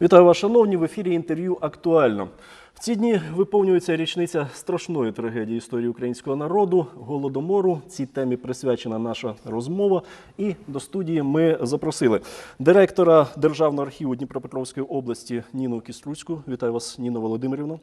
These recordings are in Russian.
Вітаю вас, шановні. В ефірі інтерв'ю актуально. В ці дні виповнюється річниця страшної трагедії історії українського народу голодомору. Цій темі присвячена наша розмова. І до студії ми запросили директора Державного архіву Дніпропетровської області Ніну Кіструцьку. Вітаю вас, Ніно Володимирівна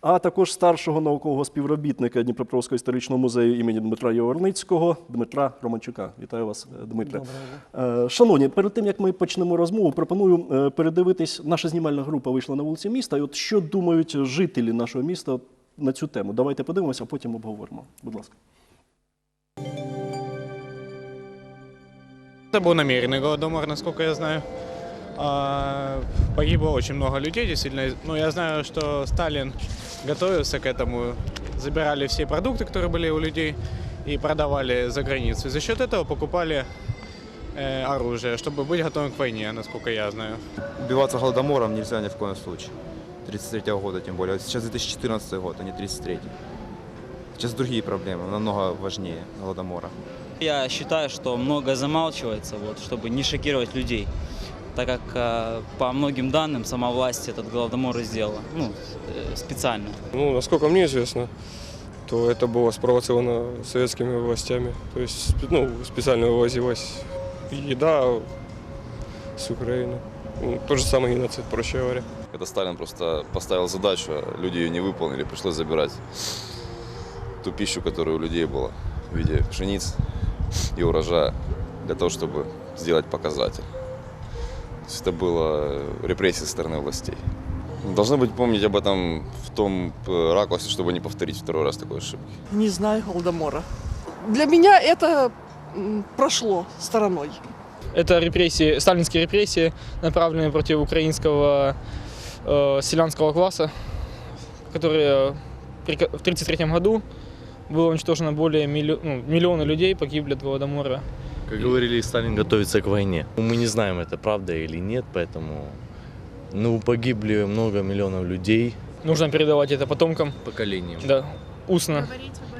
А також старшого наукового співробітника Дніпропетровського історичного музею імені Дмитра Яворницького Дмитра Романчука. Вітаю вас, е, Дмитре. Е, Шановні, перед тим як ми почнемо розмову, пропоную е, передивитись. Наша знімальна група вийшла на вулиці міста. І от що думають жителі нашого міста на цю тему? Давайте подивимося, а потім обговоримо. Будь ласка. Это был намеренный голодомор, насколько я знаю. А, Погибло очень много людей, действительно. Но я знаю, что Сталин готовился к этому. Забирали все продукты, которые были у людей, и продавали за границу. За счет этого покупали э, оружие, чтобы быть готовым к войне, насколько я знаю. Убиваться голодомором нельзя ни в коем случае. 33 года тем более. Сейчас 2014 год, а не 33 Сейчас другие проблемы, намного важнее голодомора. Я считаю, что многое замалчивается, вот, чтобы не шокировать людей, так как э, по многим данным сама власть этот голодомор и сделала, ну, э, специально. Ну, насколько мне известно, то это было спровоцировано советскими властями. То есть ну, специально вывозилась еда с Украины. Ну, тот же самый геноцид, проще говоря. Это Сталин просто поставил задачу, люди ее не выполнили, пришлось забирать ту пищу, которая у людей была в виде пшениц и урожая, для того, чтобы сделать показатель. Это было репрессия со стороны властей. Должны быть помнить об этом в том э, ракурсе, чтобы не повторить второй раз такой ошибки. Не знаю Голодомора. Для меня это прошло стороной. Это репрессии, сталинские репрессии, направленные против украинского э, селянского класса, которые при ко- в 1933 году было уничтожено более миллио- ну, миллиона людей, погибли от голодомора. Как говорили, Сталин готовится к войне. Мы не знаем, это правда или нет, поэтому ну, погибли много миллионов людей. Нужно передавать это потомкам, Поколением. да, устно.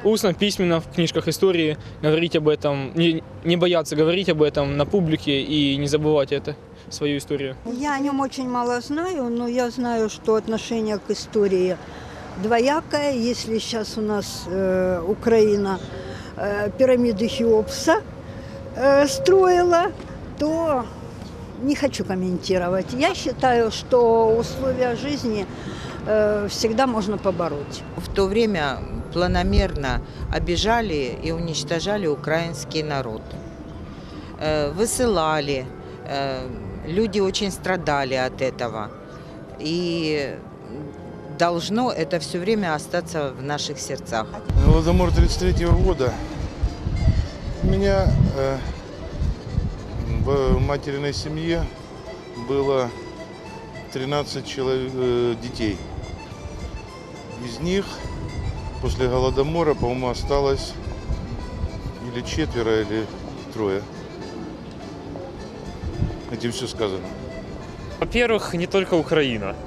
Устно, письменно, в книжках истории, говорить об этом, не, не бояться говорить об этом на публике и не забывать это, свою историю. Я о нем очень мало знаю, но я знаю, что отношение к истории двоякое. Если сейчас у нас э, Украина э, пирамиды Хеопса э, строила, то не хочу комментировать. Я считаю, что условия жизни э, всегда можно побороть. В то время планомерно обижали и уничтожали украинский народ. Э, Высылали, э, люди очень страдали от этого. И должно это все время остаться в наших сердцах. Голодомор 33 года. Меня э, в материной семье было 13 человек, э, детей. Из них после Голодомора, по-моему, осталось или четверо, или трое. Этим все сказано. Во-первых, не только Украина.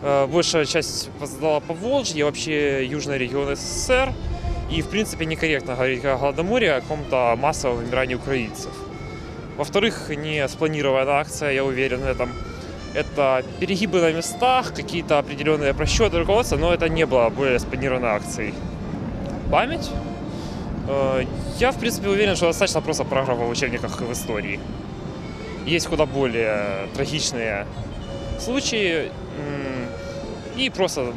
Э, Большая часть пострадала по Волжье, вообще южный регион СССР. И, в принципе, некорректно говорить о Голодоморе, о каком-то массовом вымирании украинцев. Во-вторых, не спланированная акция, я уверен в этом. Это перегибы на местах, какие-то определенные просчеты руководства, но это не было более спланированной акцией. Память? Э, Я, в принципе, уверен, что достаточно просто параграфа в учебниках в истории. Есть куда более трагичные случаи. И просто,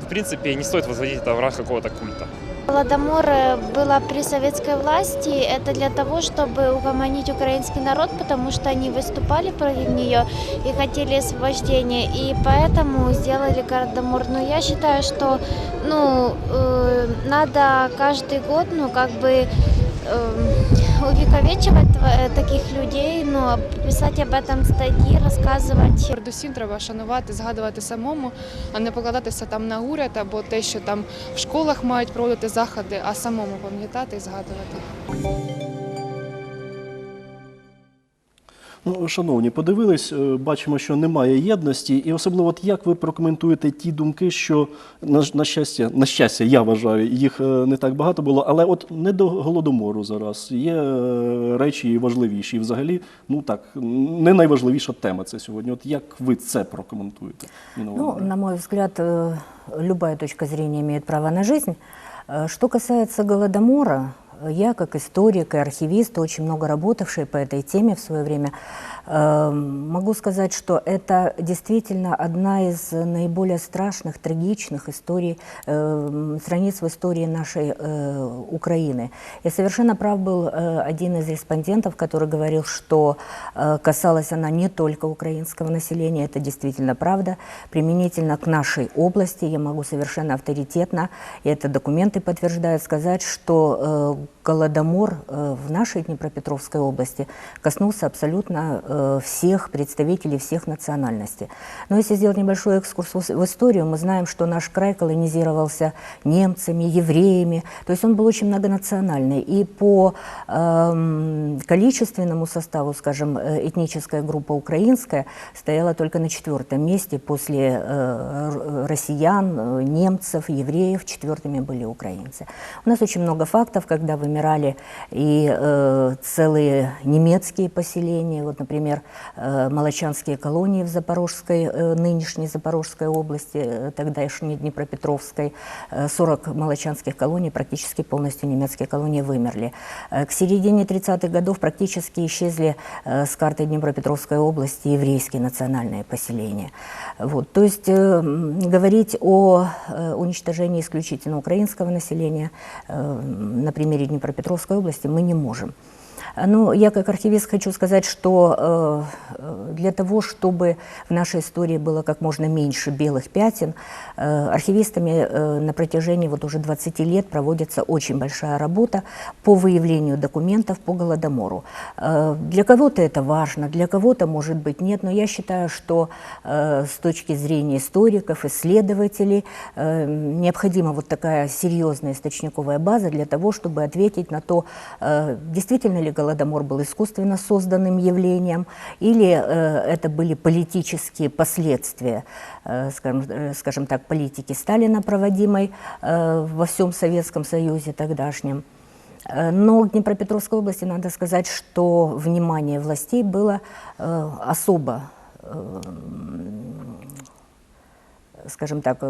в принципе, не стоит возводить это в ранг какого-то культа. Голодомор было при советской власти. Это для того, чтобы угомонить украинский народ, потому что они выступали против нее и хотели освобождения. И поэтому сделали Голодомор. Но я считаю, что ну, э, надо каждый год ну, как бы э, увековечивать таких людей, ну, писати об этом статьи, рассказывать. Передусім треба шанувати, згадувати самому, а не покладатися там на уряд або те, що там в школах мають проводити заходи, а самому пам'ятати і згадувати. Ну, шановні, подивились, е, бачимо, що немає єдності, і особливо, от як ви прокоментуєте ті думки, що на, ж- на щастя, на щастя, я вважаю, їх е, не так багато було, але от не до голодомору зараз є е, речі і важливіші. І взагалі, ну так, не найважливіша тема це сьогодні. От як ви це прокоментуєте? Ніна Ну, Володимирівна? на мой взгляд, э, любая точка зрения имеет право на жизнь. Э, Что касается Голодомора, э, я как историк и архивист, очень много работавший по этой теме в свое время, э, могу сказать, что это действительно одна из наиболее страшных, трагичных историй, э, страниц в истории нашей э, Украины. И совершенно прав был э, один из респондентов, который говорил, что э, касалась она не только украинского населения, это действительно правда. Применительно к нашей области я могу совершенно авторитетно, и это документы подтверждают, сказать, что Голодомор э, в нашей Днепропетровской области коснулся абсолютно э, всех представителей всех национальностей. Но если сделать небольшой экскурс в ис- в историю, мы знаем, что наш край колонизировался немцами, евреями, то есть он был очень многонациональный. И по эм, количественному составу, скажем, э, этническая группа украинская стояла только на четвертом месте после россиян, немцев, евреев, четвертыми были украинцы. У нас очень много фактов, когда вымирали и э, целые немецкие поселения, вот, например, э, Молочанские колонии в Запорожской, э, нынешней Запорожской области, э, тогдашней Днепропетровской, э, 40 молочанских колоний, практически полностью немецкие колонии вымерли. Э, К середине 30-х годов практически исчезли э, с карты Днепропетровской области еврейские национальные поселения. Вот. То есть э, говорить о э, уничтожении исключительно украинского населения э, на примере Днепропетровской области мы не можем. Ну, я как архивист хочу сказать, что э, для того, чтобы в нашей истории было как можно меньше белых пятен, э, архивистами э, на протяжении вот уже 20 лет проводится очень большая работа по выявлению документов по Голодомору. Для кого-то это важно, для кого-то, может быть, нет, но я считаю, что с точки зрения историков, исследователей, необходима вот такая серьезная источниковая база для того, чтобы ответить на то, действительно ли Голодомор был искусственно созданным явлением, или э, это были политические последствия, э, скажем, э, скажем так, политики Сталина, проводимой во всем Советском Союзе тогдашнем. Но в Днепропетровской области надо сказать, что внимание властей было особо скажем так, э,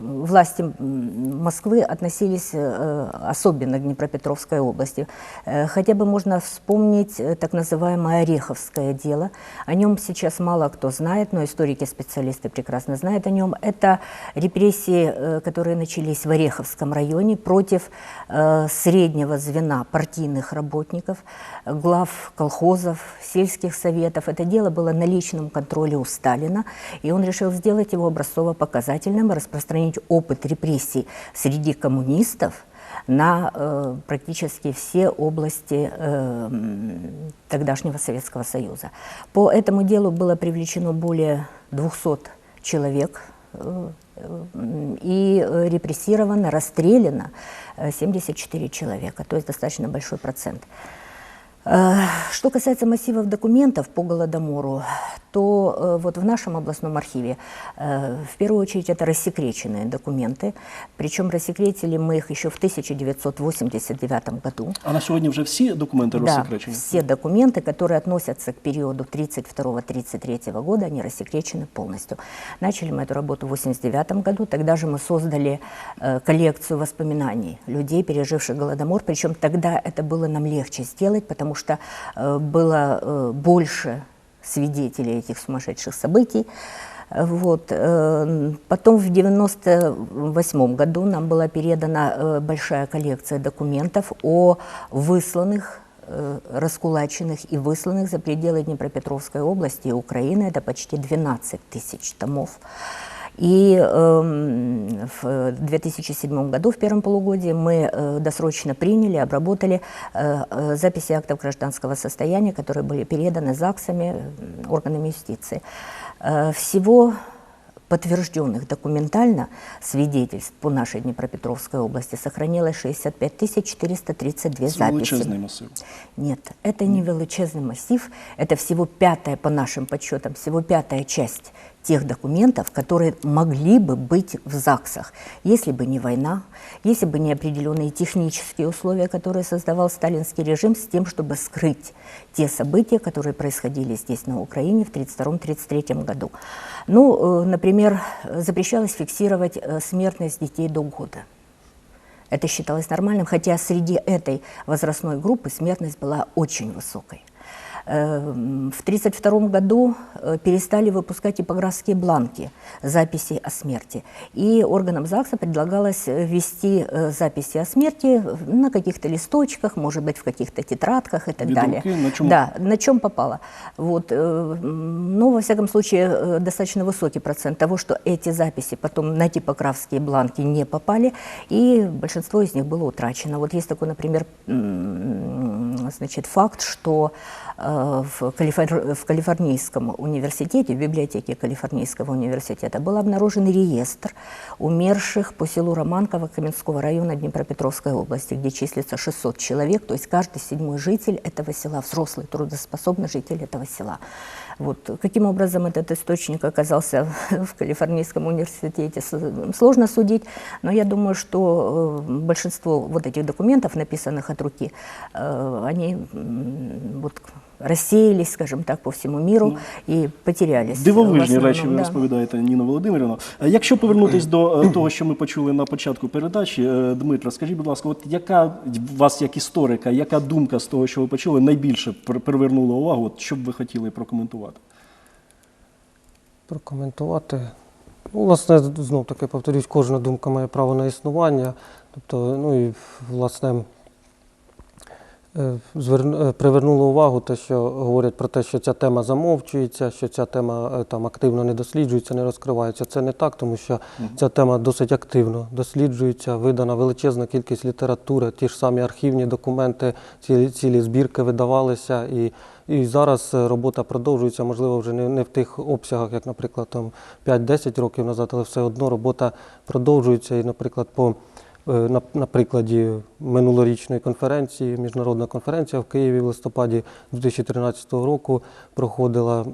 власти Москвы относились э, особенно к Днепропетровской области. Э, Хотя бы можно вспомнить так называемое Ореховское дело. О нем сейчас мало кто знает, но историки-специалисты прекрасно знают о нем. Это репрессии, которые начались в Ореховском районе против среднего звена партийных работников, глав колхозов, сельских советов. Это дело было на личном контроле у Сталина, и он решил сделать его образцово-показательным и распространить опыт репрессий среди коммунистов на э, практически все области э, тогдашнего Советского Союза. По этому делу было привлечено более 200 человек э, м, и э, репрессировано, расстреляно э, 74 человека, то есть достаточно большой процент. Э, Что касается массивов документов по Голодомору, то э, вот в нашем областном архиве э, в первую очередь это рассекреченные документы, причем рассекретили мы их еще в 1989 году. А на сьогодні вже всі документи Да, розсекречені? все документы, которые относятся к периоду 32-33 года, они рассекречены полностью. Начали мы эту работу в 89 году, тогда же мы создали э, коллекцию воспоминаний людей, переживших Голодомор, причем тогда это было нам легче сделать, потому что э, было э, больше свидетелей этих сумасшедших событий. Вот. э, Потом в 1998 году нам была передана большая коллекция документов о высланных раскулаченных и высланных за пределы Днепропетровской области и Украины. Это почти 12 тысяч томов. И эм, в 2007 году, в первом полугодии, мы э, досрочно приняли, обработали э, э, записи актов гражданского состояния, которые были переданы ЗАГСами, органами юстиции. Э, всего подтвержденных документально свидетельств по нашей Днепропетровской области сохранилось 65 432 Це записи. величезний масив. Нет, это не величезный массив, это всего пятая, по нашим подсчетам, всего пятая часть тех документов, которые могли бы быть в ЗАГСах, если бы не война, если бы не определенные технические условия, которые создавал сталинский режим с тем, чтобы скрыть те события, которые происходили здесь, на Украине, в 1932-1933 году. Ну, э, например, запрещалось фиксировать э, смертность детей до года. Это считалось нормальным, хотя среди этой возрастной группы смертность была очень высокой. Э, В 1932 году э, перестали выпускать типографские бланки записей о смерти. И органам ЗАГСа предлагалось э, ввести э, записи о смерти на каких-то листочках, может быть, в каких-то тетрадках и так Видумки, далее. на чём- Да, на чем попало. Вот, м, ну, во всяком случае, достаточно высокий процент того, что эти записи потом на типографские бланки не попали, и большинство из них было утрачено. Вот есть такой, например, значит, факт, что в, Калифор- в Калифорнийском университете, в библиотеке Калифорнийского университета был обнаружен реестр умерших по селу Романково Каменского района Днепропетровской области, где числится 600 человек, то есть каждый седьмой житель этого села, взрослый, трудоспособный житель этого села. Вот. Каким образом этот источник оказался в Калифорнийском университете, сложно судить, но я думаю, что э, большинство вот этих документов, написанных от руки, э, они вот, рассеялись, скажем так, по всему миру и потерялись. Дивовижні речі ви розповідаєте, Ніна Володимирівна. Якщо повернутись до е, того, що ми почули на початку передачі, е, Дмитро, скажіть, будь ласка, от яка вас як історика, яка думка з того, що ви почули, найбільше привернула увагу? От що б ви хотіли прокоментувати? Прокоментувати. Ну, власне, знов таки повторюсь, кожна думка має право на існування. Тобто, ну і власне привернуло увагу те, що говорять про те, що ця тема замовчується, що ця тема е, там активно не досліджується, не розкривається. Це не так, тому що ця тема досить активно досліджується, видана величезна кількість літератури, ті ж самі архівні документи, цілі, цілі збірки видавалися. І, і зараз е, робота продовжується, можливо, вже не, не в тих обсягах, як, наприклад, там 5-10 років назад, але все одно робота продовжується. І, наприклад, по Е, На, на прикладі минулорічної конференції, міжнародна конференція в Києві в листопаді 2013 року проходила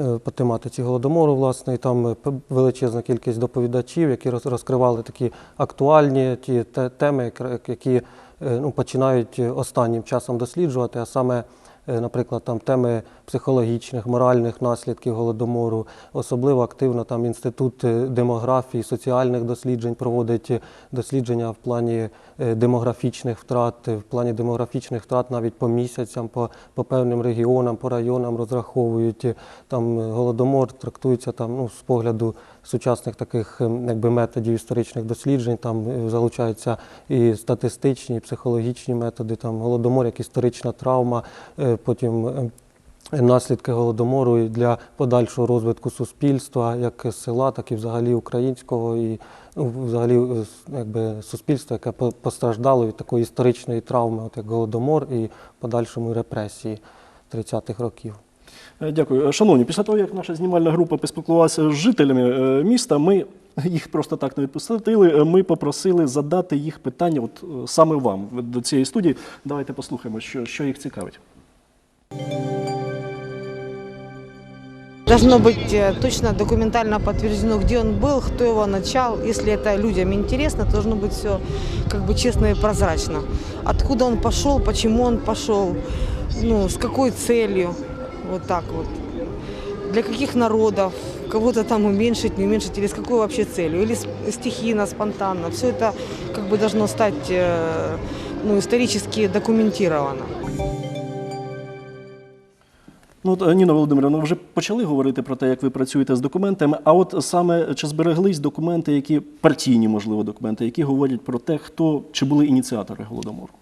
е, по тематиці голодомору, власне, і там е, величезна кількість доповідачів, які роз- розкривали такі актуальні ті теми, які е, ну, починають е, останнім часом досліджувати, а саме е, Наприклад, там теми психологічних, моральних наслідків голодомору, особливо активно там інститут е, демографії, соціальних досліджень проводить е, дослідження в плані е, демографічних втрат, е, в плані демографічних втрат навіть по місяцям, по, по певним регіонам, по районам розраховують. Е, Там е, голодомор трактується там ну, з погляду сучасних таких е, якби методів історичних досліджень. Там е, залучаються і статистичні, і психологічні методи. Там голодомор як історична травма, е, потім. Наслідки голодомору і для подальшого розвитку суспільства, як села, так і взагалі українського, і ну, взагалі е, якби суспільства, яке по- постраждало від такої історичної травми, от як голодомор і подальшому репресії 30-х років. Е, Дякую. Е, Шановні, після того, як наша знімальна група поспілкувалася з жителями міста, ми їх просто так не відпустили. Ми попросили задати їх питання от саме вам до цієї студії. Давайте послухаємо, що, що їх цікавить. Должно быть э, точно документально подтверждено, где он был, кто его начал. Если это людям интересно, должно быть все как бы честно и прозрачно. Откуда он пошел, почему он пошел, ну, с какой целью, вот так вот. Для каких народов, кого-то там уменьшить, не уменьшить, или с какой вообще целью, или стихийно, спонтанно. Все это как бы должно стать э, ну, исторически документировано. Ну, от, е, Ніна Володимирівна, вже почали говорити про те, як ви працюєте з документами. А от саме чи збереглись документи, які партійні, можливо, документи, які говорять про те, хто чи були ініціатори голодомору?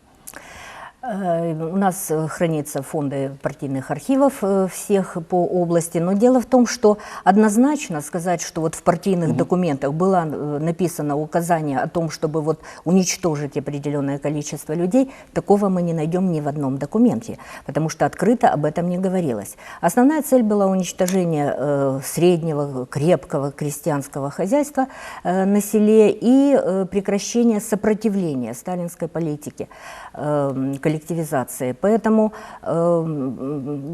Э, У нас э, хранятся фонды партийных архивов э, всех по области, но дело в том, что однозначно сказать, что вот в партийных документах было написано указание о том, чтобы вот уничтожить определенное количество людей, такого мы не найдем ни в одном документе, потому что открыто об этом не говорилось. Основная цель была уничтожение э, среднего, крепкого крестьянского хозяйства э, на селе и э, прекращение сопротивления сталинской политике. Э, коллективизации. Поэтому э,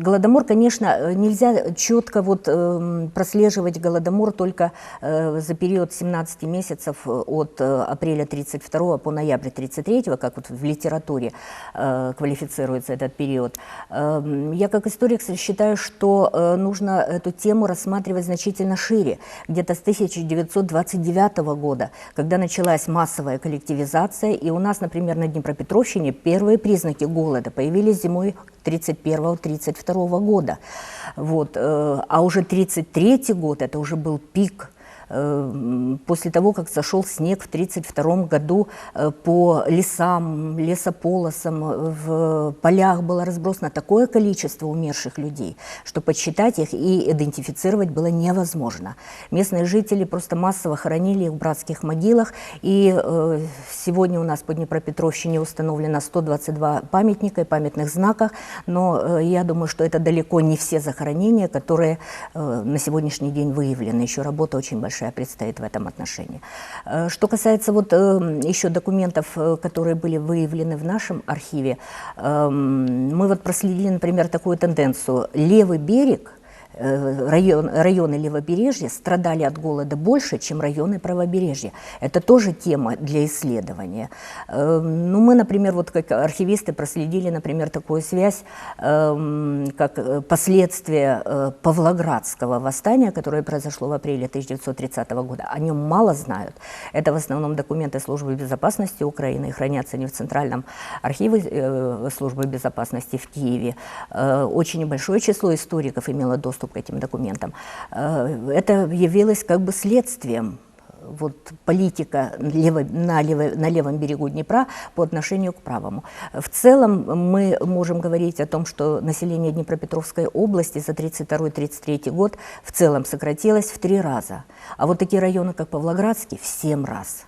Голодомор, конечно, э, нельзя четко вот э, прослеживать Голодомор только э, за период 17 месяцев от э, апреля 32 по ноябрь 33, как вот в литературе э, квалифицируется этот период. Э, Я как историк считаю, что э, нужно эту тему рассматривать значительно шире, где-то с 1929 года, когда началась массовая коллективизация, и у нас, например, на Днепропетровщине первые признаки голода появились зимой 31-32 года. Вот. э, А уже 33 год, это уже был пик после того, как сошел снег в 1932 году э, по лесам, лесополосам, э, в полях было разбросано такое количество умерших людей, что подсчитать их и идентифицировать было невозможно. Местные жители просто массово хоронили их в братских могилах, и э, сегодня у нас по Днепропетровщине установлено 122 памятника и памятных знаков, но э, я думаю, что это далеко не все захоронения, которые э, на сегодняшний день выявлены. Еще работа очень большая предстоит в этом отношении. Э, Что касается вот э, еще документов, э, которые были выявлены в нашем архиве, э, мы вот проследили, например, такую тенденцию. Левый берег район, районы левобережья страдали от голода больше, чем районы правобережья. Это тоже тема для исследования. Э, Ну, мы, например, вот как архивисты проследили, например, такую связь, эм, как э, последствия э, Павлоградского восстания, которое произошло в апреле 1930 года. О нем мало знают. Это в основном документы Службы безопасности Украины, хранятся не в Центральном архиве э, Службы безопасности в Киеве. Э, Очень небольшое число историков имело доступ к этим документам. Э, Это явилось как бы следствием вот политика лево, на, лево, на левом берегу Днепра по отношению к правому. В целом мы можем говорить о том, что население Днепропетровской области за 1932-1933 год в целом сократилось в три раза. А вот такие районы, как Павлоградский, в семь раз.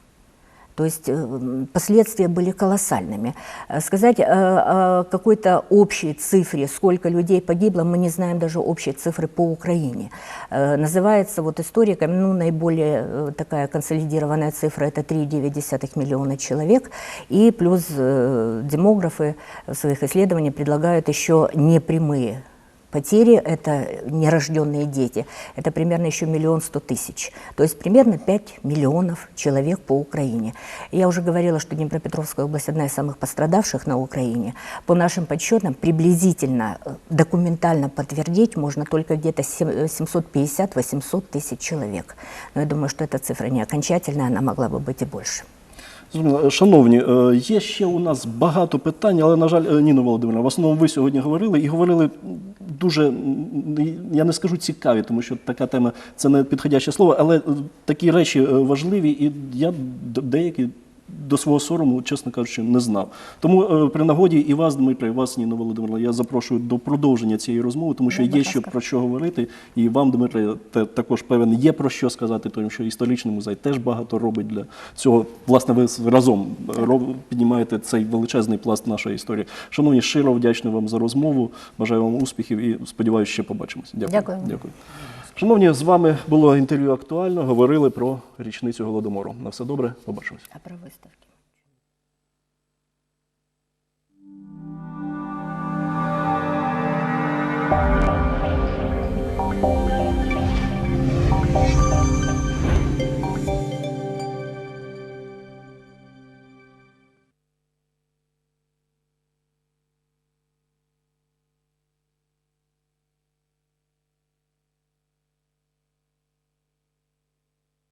То есть э, последствия были колоссальными. Э, Сказать э, о какой-то общей цифре, сколько людей погибло, мы не знаем даже общей цифры по Украине. Называется вот историками, ну, наиболее такая консолидированная цифра – это 3,9 миллиона человек. И плюс демографы в своих исследованиях предлагают еще непрямые Потери – это нерожденные дети. Это примерно еще миллион сто тысяч. То есть примерно 5 миллионов человек по Украине. Я уже говорила, что Днепропетровская область одна из самых пострадавших на Украине. По нашим подсчетам, приблизительно э, документально подтвердить можно только где-то сем- 750-800 тысяч человек. Но я думаю, что эта цифра не окончательная, она могла бы быть и больше. Зрозуміло. Шановні, е, є ще у нас багато питань, але, на жаль, е, Ніна Володимирівна, в основному ви сьогодні говорили і говорили дуже, я не скажу цікаві, тому що така тема це не підходяще слово, але е, такі речі е, важливі, і я деякі до свого сорому, чесно кажучи, не знав. Тому е, при нагоді і вас, Дмитро, і вас, Ніна Володимирівна, я запрошую до продовження цієї розмови, тому що є що про що говорити. І вам, Дмитре, те- також певен є про що сказати, тому що історичний музей теж багато робить для цього. Власне, ви разом піднімаєте цей величезний пласт нашої історії. Шановні, щиро вдячний вам за розмову. Бажаю вам успіхів і сподіваюся, ще побачимося. Дякую. Дякую. Дякую. Шановні, з вами було інтерв'ю актуально. Говорили про річницю голодомору. На все добре, побачимось. А про выставки?